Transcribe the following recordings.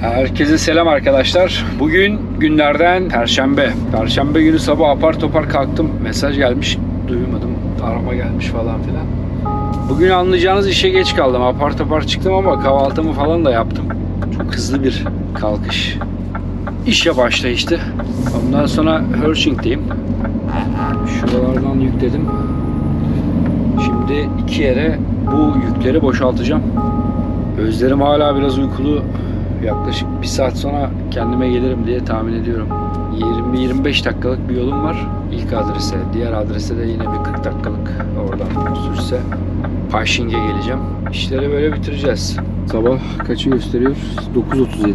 Herkese selam arkadaşlar. Bugün günlerden Perşembe. Perşembe günü sabah apar topar kalktım. Mesaj gelmiş. Duymadım. Arama gelmiş falan filan. Bugün anlayacağınız işe geç kaldım. Apar topar çıktım ama kahvaltımı falan da yaptım. Çok hızlı bir kalkış. İşe başlayıştı. Ondan sonra Hershing'deyim. Şuralardan yükledim. Şimdi iki yere bu yükleri boşaltacağım. Gözlerim hala biraz uykulu. Yaklaşık bir saat sonra kendime gelirim diye tahmin ediyorum. 20-25 dakikalık bir yolum var ilk adrese. Diğer adrese de yine bir 40 dakikalık oradan sürse Paşing'e geleceğim. İşleri böyle bitireceğiz. Sabah kaçı gösteriyor? 9.37.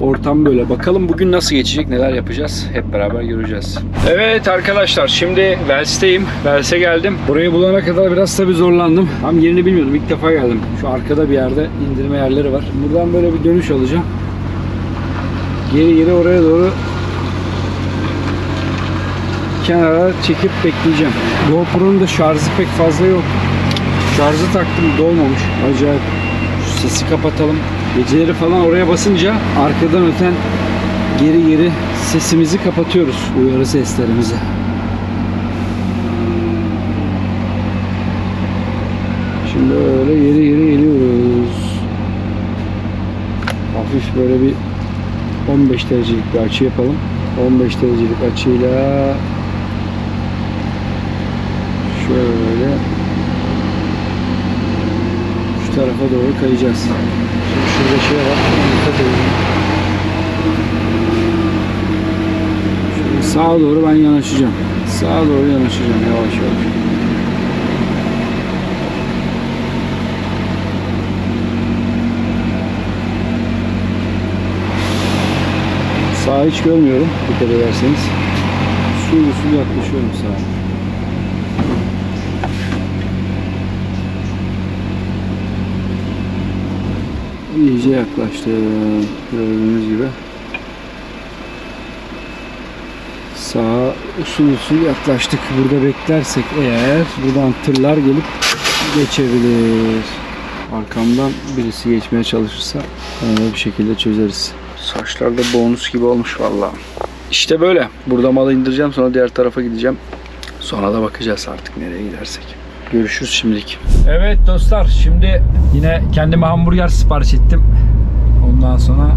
Ortam böyle. Bakalım bugün nasıl geçecek, neler yapacağız? Hep beraber göreceğiz. Evet arkadaşlar şimdi Vels'teyim. Vels'e geldim. Burayı bulana kadar biraz tabii zorlandım. Tam yerini bilmiyordum. İlk defa geldim. Şu arkada bir yerde indirme yerleri var. Buradan böyle bir dönüş alacağım. Geri geri oraya doğru kenara çekip bekleyeceğim. GoPro'nun da şarjı pek fazla yok. Şarjı taktım dolmamış. Acayip. Sesi kapatalım. Geceleri falan oraya basınca arkadan öten geri geri sesimizi kapatıyoruz. Uyarı seslerimizi. Şimdi öyle geri geri geliyoruz. Hafif böyle bir 15 derecelik bir açı yapalım. 15 derecelik açıyla şöyle tarafa doğru kayacağız. Şimdi şurada şey var. Dikkat edin. Şimdi sağa doğru ben yanaşacağım. Sağa doğru yanaşacağım yavaş yavaş. Sağa hiç görmüyorum dikkat ederseniz. Usul usul yaklaşıyorum sağa. İyice yaklaştı gördüğünüz gibi. Sağa usul usul yaklaştık. Burada beklersek eğer buradan tırlar gelip geçebilir. Arkamdan birisi geçmeye çalışırsa onu bir şekilde çözeriz. Saçlar da bonus gibi olmuş valla. İşte böyle. Burada malı indireceğim sonra diğer tarafa gideceğim. Sonra da bakacağız artık nereye gidersek. Görüşürüz şimdilik. Evet dostlar şimdi yine kendime hamburger sipariş ettim. Ondan sonra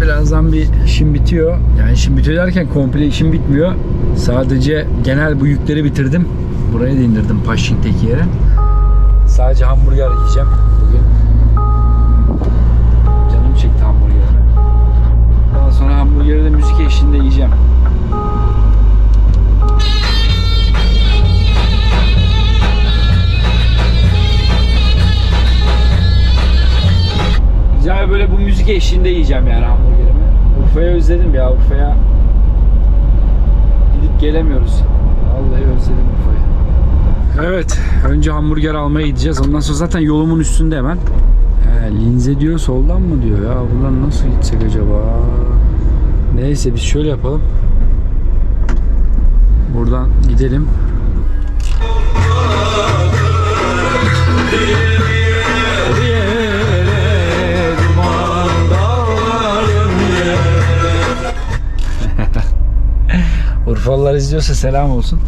birazdan bir işim bitiyor. Yani işim bitiyor derken komple işim bitmiyor. Sadece genel bu yükleri bitirdim. Buraya da indirdim Paşink'teki yere. Sadece hamburger yiyeceğim bugün. Canım çekti hamburger. Daha sonra hamburgeri de müzik eşliğinde yiyeceğim. Böyle bu müzik eşliğinde yiyeceğim yani hamburgerimi. Urfa'yı özledim ya Urfa'ya. Gidip gelemiyoruz. Vallahi özledim Urfa'yı. Evet, önce hamburger almaya gideceğiz. Ondan sonra zaten yolumun üstünde hemen. He, linze diyor, soldan mı diyor ya? Buradan nasıl gitsek acaba? Neyse biz şöyle yapalım. Buradan gidelim. Urfalılar izliyorsa selam olsun.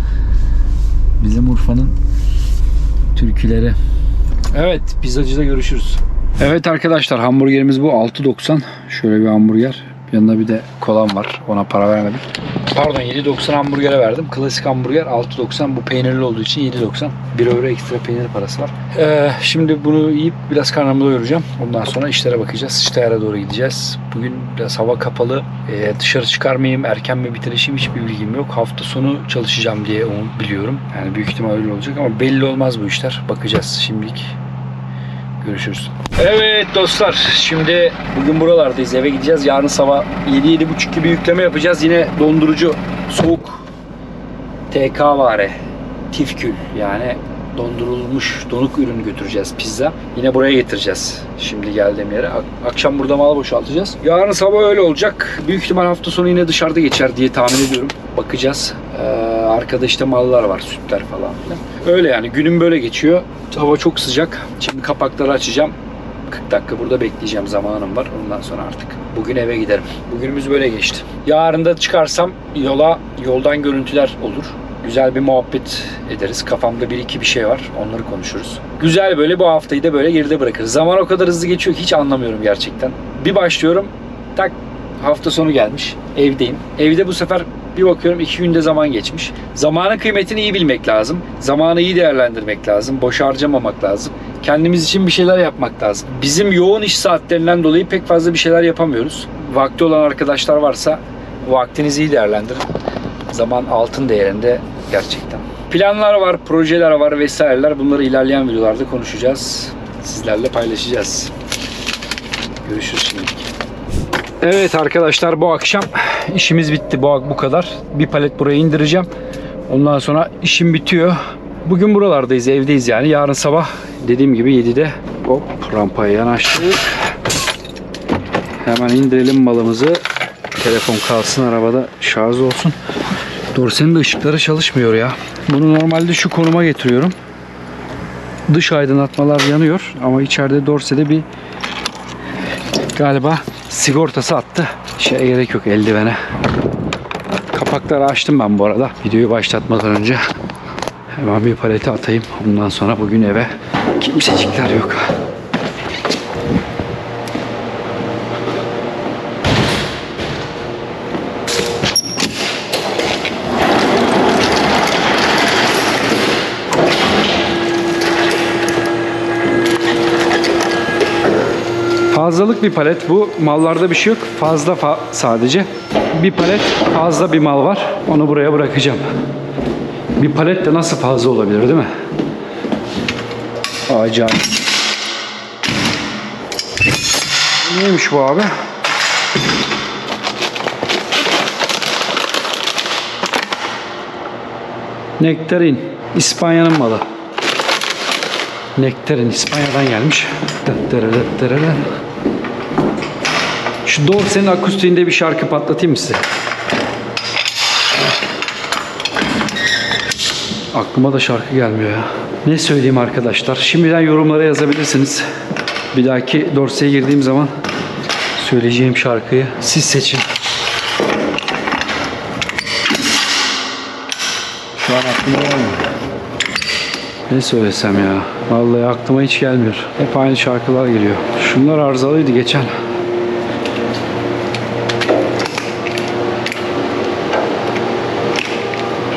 Bizim Urfa'nın türküleri. Evet, pizzacıda görüşürüz. Evet arkadaşlar, hamburgerimiz bu 6.90. Şöyle bir hamburger. Yanında bir de kolam var. Ona para vermedim. Pardon 7.90 hamburgere verdim. Klasik hamburger 6.90. Bu peynirli olduğu için 7.90. 1 euro ekstra peynir parası var. Ee, şimdi bunu yiyip biraz karnımı doyuracağım. Ondan sonra işlere bakacağız. Sıçtayar'a doğru gideceğiz. Bugün biraz hava kapalı. Ee, dışarı çıkar mıyım, erken mi bitirişim hiçbir bilgim yok. Hafta sonu çalışacağım diye onu biliyorum. Yani büyük ihtimal öyle olacak ama belli olmaz bu işler. Bakacağız şimdilik. Görüşürüz. Evet dostlar şimdi bugün buralardayız eve gideceğiz. Yarın sabah 7-7.30 gibi yükleme yapacağız. Yine dondurucu soğuk TK vare tifkül yani dondurulmuş donuk ürün götüreceğiz pizza. Yine buraya getireceğiz şimdi geldiğim yere. Ak- Akşam burada mal boşaltacağız. Yarın sabah öyle olacak. Büyük ihtimal hafta sonu yine dışarıda geçer diye tahmin ediyorum. Bakacağız. Ee, arkada işte mallar var, sütler falan filan. Öyle yani günüm böyle geçiyor. Hava çok sıcak. Şimdi kapakları açacağım. 40 dakika burada bekleyeceğim zamanım var. Ondan sonra artık bugün eve giderim. Bugünümüz böyle geçti. Yarın da çıkarsam yola yoldan görüntüler olur. Güzel bir muhabbet ederiz. Kafamda bir iki bir şey var. Onları konuşuruz. Güzel böyle bu haftayı da böyle geride bırakırız. Zaman o kadar hızlı geçiyor ki hiç anlamıyorum gerçekten. Bir başlıyorum. Tak hafta sonu gelmiş. Evdeyim. Evde bu sefer bir bakıyorum iki günde zaman geçmiş. Zamanın kıymetini iyi bilmek lazım. Zamanı iyi değerlendirmek lazım. Boş harcamamak lazım. Kendimiz için bir şeyler yapmak lazım. Bizim yoğun iş saatlerinden dolayı pek fazla bir şeyler yapamıyoruz. Vakti olan arkadaşlar varsa vaktinizi iyi değerlendirin. Zaman altın değerinde gerçekten. Planlar var, projeler var vesaireler. Bunları ilerleyen videolarda konuşacağız. Sizlerle paylaşacağız. Görüşürüz şimdilik. Evet arkadaşlar bu akşam işimiz bitti. Bu, bu kadar. Bir palet buraya indireceğim. Ondan sonra işim bitiyor. Bugün buralardayız, evdeyiz yani. Yarın sabah dediğim gibi 7'de hop rampaya yanaştık. Hemen indirelim malımızı. Telefon kalsın arabada şarj olsun. Dorsenin de ışıkları çalışmıyor ya. Bunu normalde şu konuma getiriyorum. Dış aydınlatmalar yanıyor ama içeride dorsede bir galiba sigortası attı. Şeye gerek yok eldivene. Kapakları açtım ben bu arada. Videoyu başlatmadan önce. Hemen bir paleti atayım. Ondan sonra bugün eve kimsecikler yok. Fazlalık bir palet bu. Mallarda bir şey yok. Fazla fa- sadece. Bir palet fazla bir mal var. Onu buraya bırakacağım. Bir palet de nasıl fazla olabilir değil mi? Acayip. Neymiş bu abi? Nektarin. İspanya'nın malı. Nektarin İspanya'dan gelmiş. Dıttırırıttırırı. Şu Dorse'nin akustiğinde bir şarkı patlatayım mı size? Aklıma da şarkı gelmiyor ya. Ne söyleyeyim arkadaşlar? Şimdiden yorumlara yazabilirsiniz. Bir dahaki Dorse'ye girdiğim zaman söyleyeceğim şarkıyı siz seçin. Şu an aklıma gelmiyor. Ne söylesem ya? Vallahi aklıma hiç gelmiyor. Hep aynı şarkılar geliyor. Şunlar arızalıydı geçen.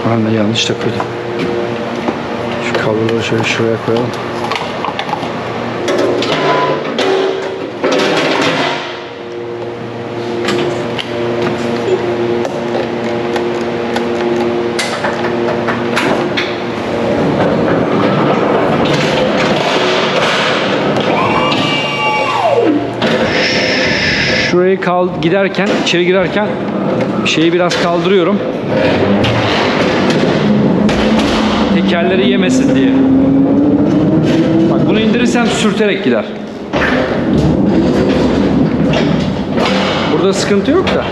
De yanlış takıyordum. Şu kabloları şöyle şuraya koyalım. Şurayı giderken, içeri girerken şeyi biraz kaldırıyorum. Tekerleri yemesin diye. Bak bunu indirirsem sürterek gider. Burada sıkıntı yok da.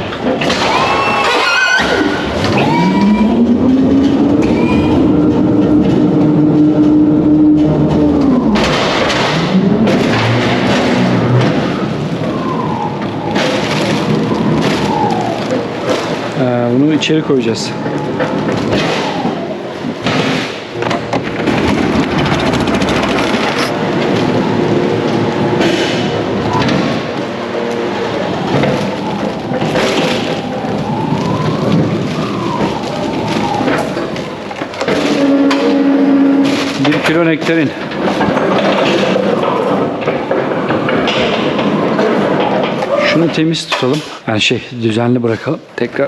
Ee, bunu içeri koyacağız. Kilo nektarin. Şunu temiz tutalım. Yani şey düzenli bırakalım. Tekrar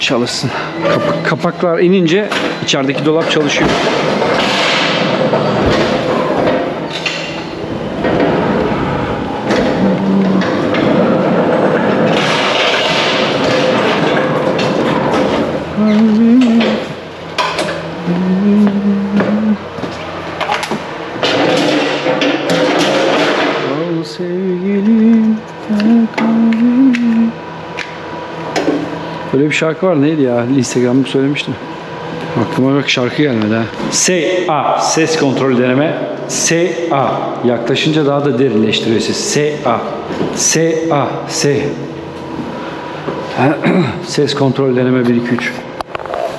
çalışsın. Kap- kapaklar inince içerideki dolap çalışıyor. Şarkı var neydi ya? Instagram'da söylemiştim. Aklıma bak şarkı gelmedi ha. S A ses kontrol deneme. S A yaklaşınca daha da derinleştiriyor ses. S A S Ses kontrol deneme 1 2 3.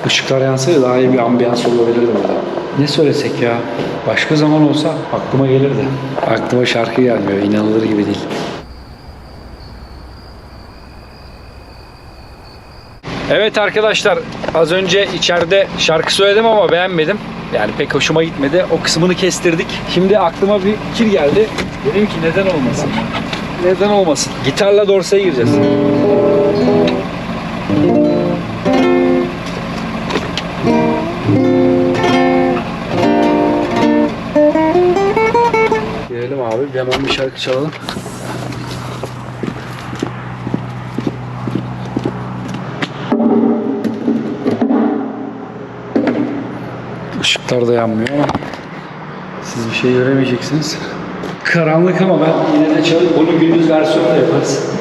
Işıklar yansaydı daha iyi bir ambiyans olabilirdi burada. Ne söylesek ya? Başka zaman olsa aklıma gelirdi. Aklıma şarkı gelmiyor. inanılır gibi değil. Evet arkadaşlar az önce içeride şarkı söyledim ama beğenmedim. Yani pek hoşuma gitmedi. O kısmını kestirdik. Şimdi aklıma bir fikir geldi. Dedim ki neden olmasın? Neden olmasın? Gitarla Dorsey'e gireceğiz. Girelim abi. Bir hemen bir şarkı çalalım. Işıklar da yanmıyor ama siz bir şey göremeyeceksiniz. Karanlık ama ben yine de çalıp bunu gündüz versiyonu da yaparız.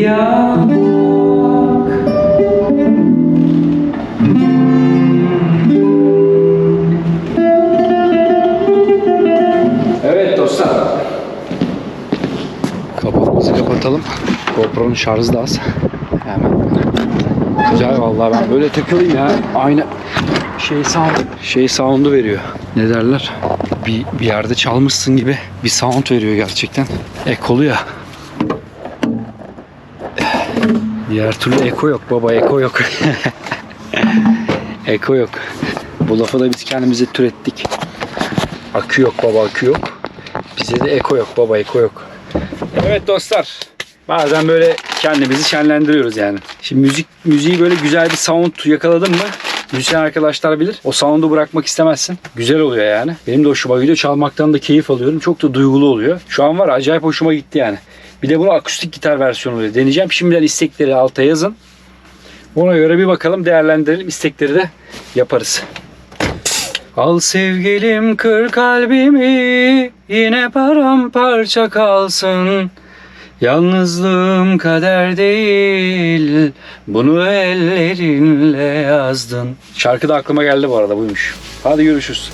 Yak Evet dostlar. Kapağımızı kapatalım. GoPro'nun şarjı da az. Hemen. Güzel vallahi ben böyle takılayım ya. Aynı şey sound şey sound'u veriyor. Ne derler? Bir, bir yerde çalmışsın gibi bir sound veriyor gerçekten. Ekolu ya. Diğer türlü eko yok baba eko yok. eko yok. Bu lafı da biz kendimize türettik. Akü yok baba akü yok. Bize de eko yok baba eko yok. Evet dostlar. Bazen böyle kendimizi şenlendiriyoruz yani. Şimdi müzik müziği böyle güzel bir sound yakaladın mı? Müzisyen arkadaşlar bilir. O sound'u bırakmak istemezsin. Güzel oluyor yani. Benim de hoşuma gidiyor. Çalmaktan da keyif alıyorum. Çok da duygulu oluyor. Şu an var acayip hoşuma gitti yani. Bir de bunu akustik gitar versiyonu oluyor. Deneyeceğim. Şimdiden istekleri alta yazın. Ona göre bir bakalım değerlendirelim. İstekleri de yaparız. Al sevgilim kır kalbimi yine paramparça kalsın. Yalnızlığım kader değil bunu ellerinle yazdın. Şarkı da aklıma geldi bu arada buymuş. Hadi görüşürüz.